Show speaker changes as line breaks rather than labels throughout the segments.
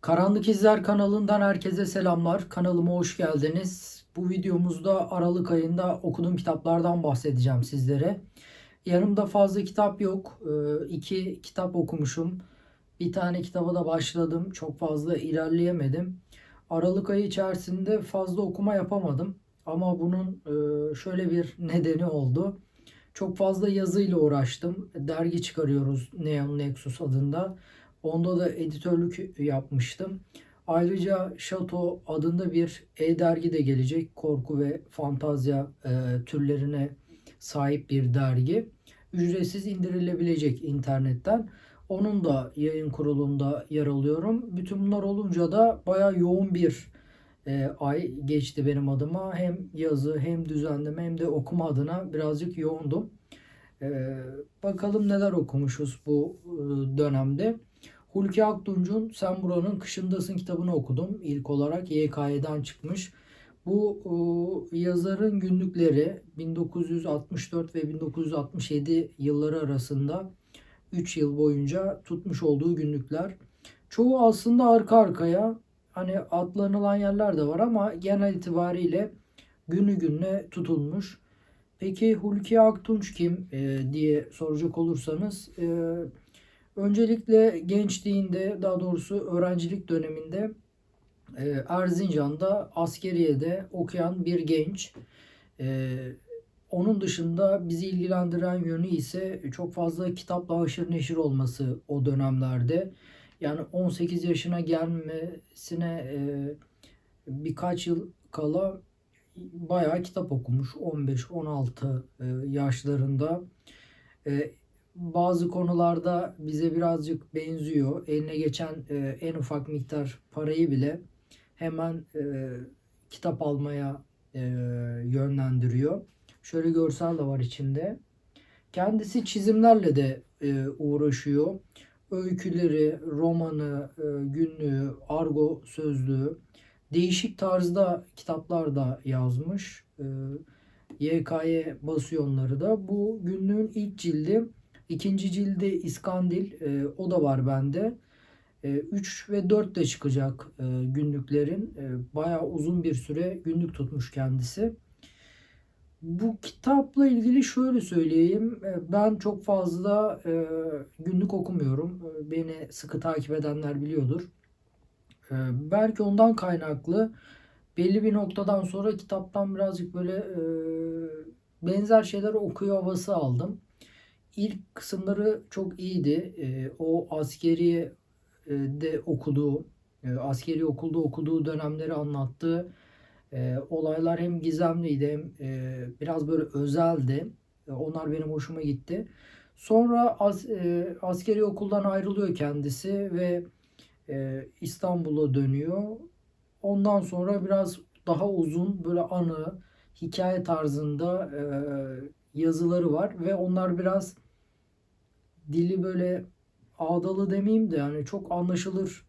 Karanlık İzler kanalından herkese selamlar. Kanalıma hoş geldiniz. Bu videomuzda Aralık ayında okuduğum kitaplardan bahsedeceğim sizlere. Yanımda fazla kitap yok. Ee, iki kitap okumuşum. Bir tane kitaba da başladım. Çok fazla ilerleyemedim. Aralık ayı içerisinde fazla okuma yapamadım. Ama bunun e, şöyle bir nedeni oldu. Çok fazla yazıyla uğraştım. Dergi çıkarıyoruz Neon Nexus adında. Onda da editörlük yapmıştım. Ayrıca Şato adında bir e-dergi de gelecek. Korku ve fantazya e, türlerine sahip bir dergi. Ücretsiz indirilebilecek internetten. Onun da yayın kurulunda yer alıyorum. Bütün bunlar olunca da baya yoğun bir e, ay geçti benim adıma. Hem yazı hem düzenleme hem de okuma adına birazcık yoğundum. E, bakalım neler okumuşuz bu e, dönemde. Hulki Aktunç'un Sen Buranın Kışındasın kitabını okudum. İlk olarak YKY'den çıkmış. Bu e, yazarın günlükleri 1964 ve 1967 yılları arasında 3 yıl boyunca tutmuş olduğu günlükler. Çoğu aslında arka arkaya hani atlanılan yerler de var ama genel itibariyle günü gününe tutulmuş. Peki Hulki Aktunç kim e, diye soracak olursanız e, öncelikle gençliğinde daha doğrusu öğrencilik döneminde e, Erzincan'da askeriyede okuyan bir genç. E, onun dışında bizi ilgilendiren yönü ise çok fazla kitapla haşır neşir olması o dönemlerde. Yani 18 yaşına gelmesine e, birkaç yıl kala bayağı kitap okumuş. 15-16 e, yaşlarında. Bazı konularda bize birazcık benziyor. Eline geçen e, en ufak miktar parayı bile hemen e, kitap almaya e, yönlendiriyor. Şöyle görsel de var içinde. Kendisi çizimlerle de e, uğraşıyor. Öyküleri, romanı, e, günlüğü, argo sözlüğü değişik tarzda kitaplar da yazmış. E, YKY basıyor onları da. Bu günlüğün ilk cildi. İkinci cildi İskandil. E, o da var bende. 3 ve 4 de çıkacak e, günlüklerin. E, bayağı uzun bir süre günlük tutmuş kendisi. Bu kitapla ilgili şöyle söyleyeyim. E, Ben çok fazla e, günlük okumuyorum. E, Beni sıkı takip edenler biliyordur. E, Belki ondan kaynaklı belli bir noktadan sonra kitaptan birazcık böyle e, benzer şeyler okuyor havası aldım. İlk kısımları çok iyiydi. E, O askeri e, de okuduğu, e, askeri okulda okuduğu dönemleri anlattığı e, olaylar hem gizemliydi hem e, biraz böyle özeldi. E, onlar benim hoşuma gitti. Sonra as, askeri okuldan ayrılıyor kendisi ve İstanbul'a dönüyor. Ondan sonra biraz daha uzun böyle anı, hikaye tarzında e, yazıları var ve onlar biraz dili böyle ağdalı demeyeyim de yani çok anlaşılır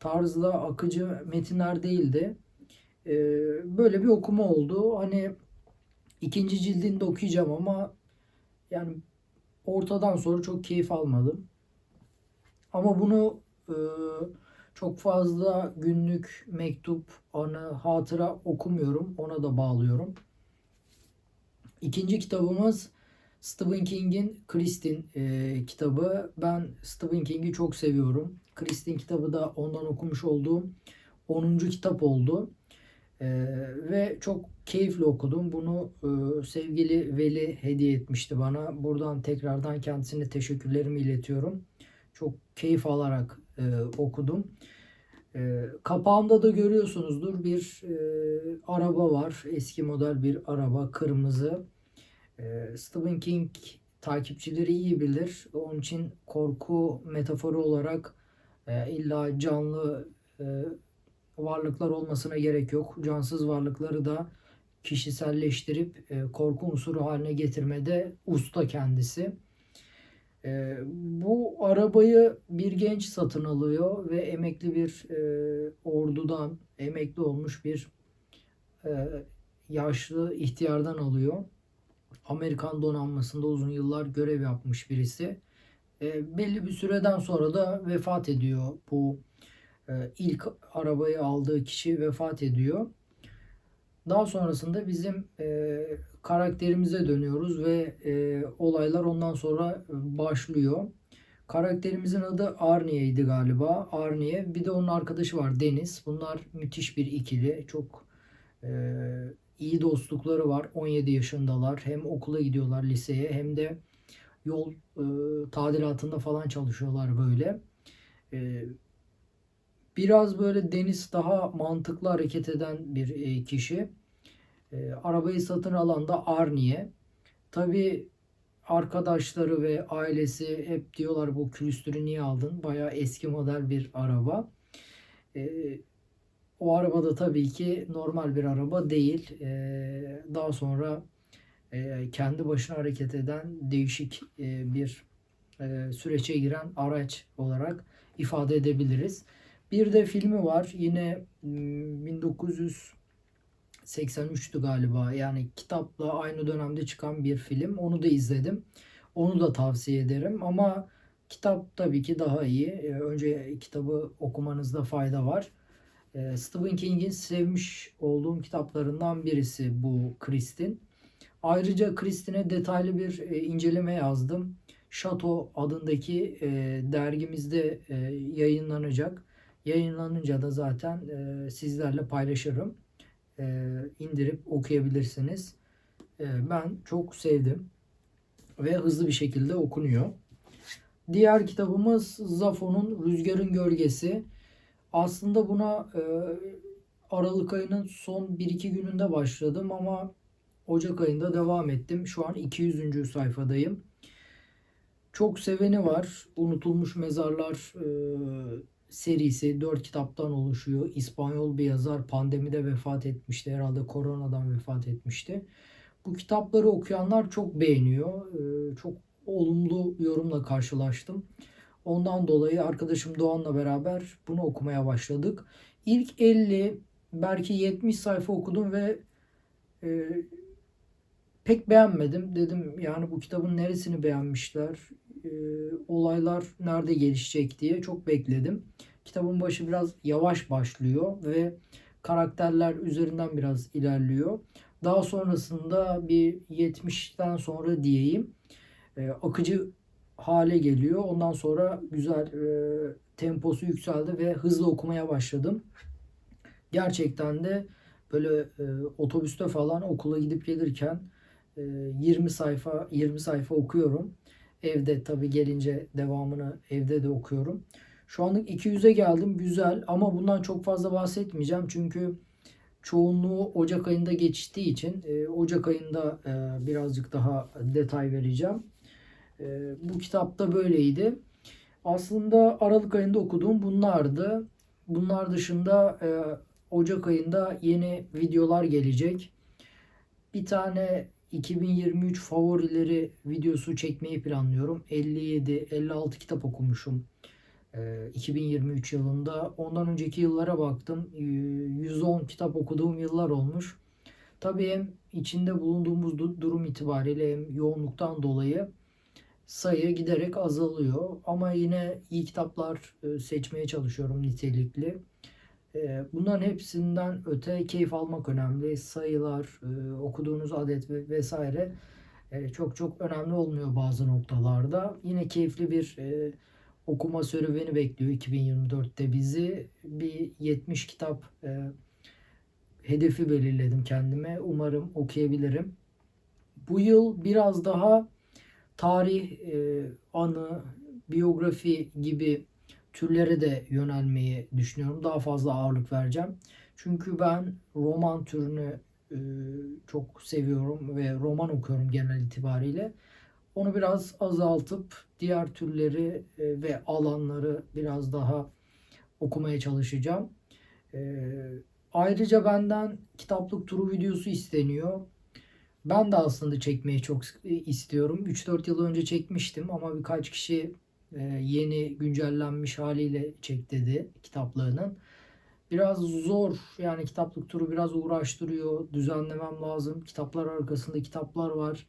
tarzda akıcı metinler değildi. Ee, böyle bir okuma oldu. Hani ikinci cildini de okuyacağım ama yani ortadan sonra çok keyif almadım. Ama bunu e, çok fazla günlük, mektup, anı, hatıra okumuyorum. Ona da bağlıyorum. İkinci kitabımız Stephen King'in Kristin e, kitabı. Ben Stephen King'i çok seviyorum. Kristin kitabı da ondan okumuş olduğum 10. kitap oldu. E, ve çok keyifli okudum. Bunu e, sevgili Veli hediye etmişti bana. Buradan tekrardan kendisine teşekkürlerimi iletiyorum. Çok keyif alarak e, okudum. E, kapağında da görüyorsunuzdur bir e, araba var. Eski model bir araba kırmızı. E, Stephen King takipçileri iyi bilir. Onun için korku metaforu olarak e, illa canlı e, varlıklar olmasına gerek yok. Cansız varlıkları da kişiselleştirip e, korku unsuru haline getirmede usta kendisi. E, bu arabayı bir genç satın alıyor ve emekli bir e, ordudan emekli olmuş bir e, yaşlı ihtiyardan alıyor. Amerikan donanmasında uzun yıllar görev yapmış birisi. E, belli bir süreden sonra da vefat ediyor bu e, ilk arabayı aldığı kişi vefat ediyor. Daha sonrasında bizim e, karakterimize dönüyoruz ve e, olaylar ondan sonra başlıyor. Karakterimizin adı Arnie'ydi galiba. Arnie. Bir de onun arkadaşı var Deniz. Bunlar müthiş bir ikili. Çok e, iyi dostlukları var. 17 yaşındalar. Hem okula gidiyorlar liseye hem de yol e, tadilatında falan çalışıyorlar böyle. E, biraz böyle Deniz daha mantıklı hareket eden bir e, kişi. E, arabayı satın alan da Arnie. Tabii arkadaşları ve ailesi hep diyorlar bu külüstürü niye aldın? Bayağı eski model bir araba. E, o araba da tabii ki normal bir araba değil. Daha sonra kendi başına hareket eden değişik bir e, sürece giren araç olarak ifade edebiliriz. Bir de filmi var. Yine hmm, 1983'tü galiba. Yani kitapla aynı dönemde çıkan bir film. Onu da izledim. Onu da tavsiye ederim ama kitap tabii ki daha iyi. E, Önce kitabı okumanızda fayda var. E, Stephen King'in sevmiş olduğum kitaplarından birisi bu Kristin. Ayrıca Kristin'e detaylı bir e, inceleme yazdım. Şato adındaki e, dergimizde e, yayınlanacak. Yayınlanınca da zaten e, sizlerle paylaşırım. E, indirip okuyabilirsiniz. E, ben çok sevdim ve hızlı bir şekilde okunuyor. Diğer kitabımız Zafo'nun Rüzgarın Gölgesi. Aslında buna e, Aralık ayının son 1-2 gününde başladım ama Ocak ayında devam ettim. Şu an 200. sayfadayım. Çok seveni var. Unutulmuş Mezarlar e, serisi 4 kitaptan oluşuyor. İspanyol bir yazar pandemide vefat etmişti. Herhalde koronadan vefat etmişti. Bu kitapları okuyanlar çok beğeniyor. E, çok olumlu yorumla karşılaştım. Ondan dolayı arkadaşım Doğan'la beraber bunu okumaya başladık. İlk 50 belki 70 sayfa okudum ve e, pek beğenmedim. Dedim yani bu kitabın neresini beğenmişler, e, olaylar nerede gelişecek diye çok bekledim. Kitabın başı biraz yavaş başlıyor ve karakterler üzerinden biraz ilerliyor. Daha sonrasında bir 70'ten sonra diyeyim e, akıcı hale geliyor. Ondan sonra güzel e, temposu yükseldi ve hızlı okumaya başladım. Gerçekten de böyle e, otobüste falan okula gidip gelirken 20 sayfa 20 sayfa okuyorum. Evde tabi gelince devamını evde de okuyorum. Şu anlık 200'e geldim güzel ama bundan çok fazla bahsetmeyeceğim çünkü çoğunluğu Ocak ayında geçtiği için e, Ocak ayında e, birazcık daha detay vereceğim. E, bu kitapta böyleydi. Aslında Aralık ayında okuduğum bunlardı. Bunlar dışında Ocak ayında yeni videolar gelecek. Bir tane 2023 favorileri videosu çekmeyi planlıyorum. 57-56 kitap okumuşum. 2023 yılında. Ondan önceki yıllara baktım. 110 kitap okuduğum yıllar olmuş. Tabii hem içinde bulunduğumuz durum itibariyle hem yoğunluktan dolayı sayı giderek azalıyor. Ama yine iyi kitaplar seçmeye çalışıyorum nitelikli. Bunların hepsinden öte keyif almak önemli. Sayılar, okuduğunuz adet vesaire çok çok önemli olmuyor bazı noktalarda. Yine keyifli bir okuma serüveni bekliyor 2024'te bizi. Bir 70 kitap hedefi belirledim kendime. Umarım okuyabilirim. Bu yıl biraz daha tarih, anı, biyografi gibi türlere de yönelmeyi düşünüyorum. Daha fazla ağırlık vereceğim. Çünkü ben roman türünü e, çok seviyorum ve roman okuyorum genel itibariyle. Onu biraz azaltıp diğer türleri e, ve alanları biraz daha okumaya çalışacağım. E, ayrıca benden kitaplık turu videosu isteniyor. Ben de aslında çekmeyi çok istiyorum. 3-4 yıl önce çekmiştim ama birkaç kişi yeni güncellenmiş haliyle çek dedi kitaplığının. Biraz zor yani kitaplık turu biraz uğraştırıyor. Düzenlemem lazım. Kitaplar arkasında kitaplar var.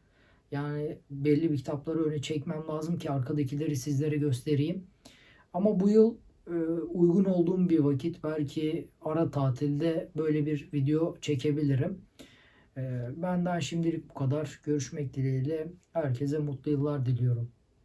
Yani belli bir kitapları öne çekmem lazım ki arkadakileri sizlere göstereyim. Ama bu yıl e, uygun olduğum bir vakit belki ara tatilde böyle bir video çekebilirim. E, benden şimdilik bu kadar. Görüşmek dileğiyle. Herkese mutlu yıllar diliyorum.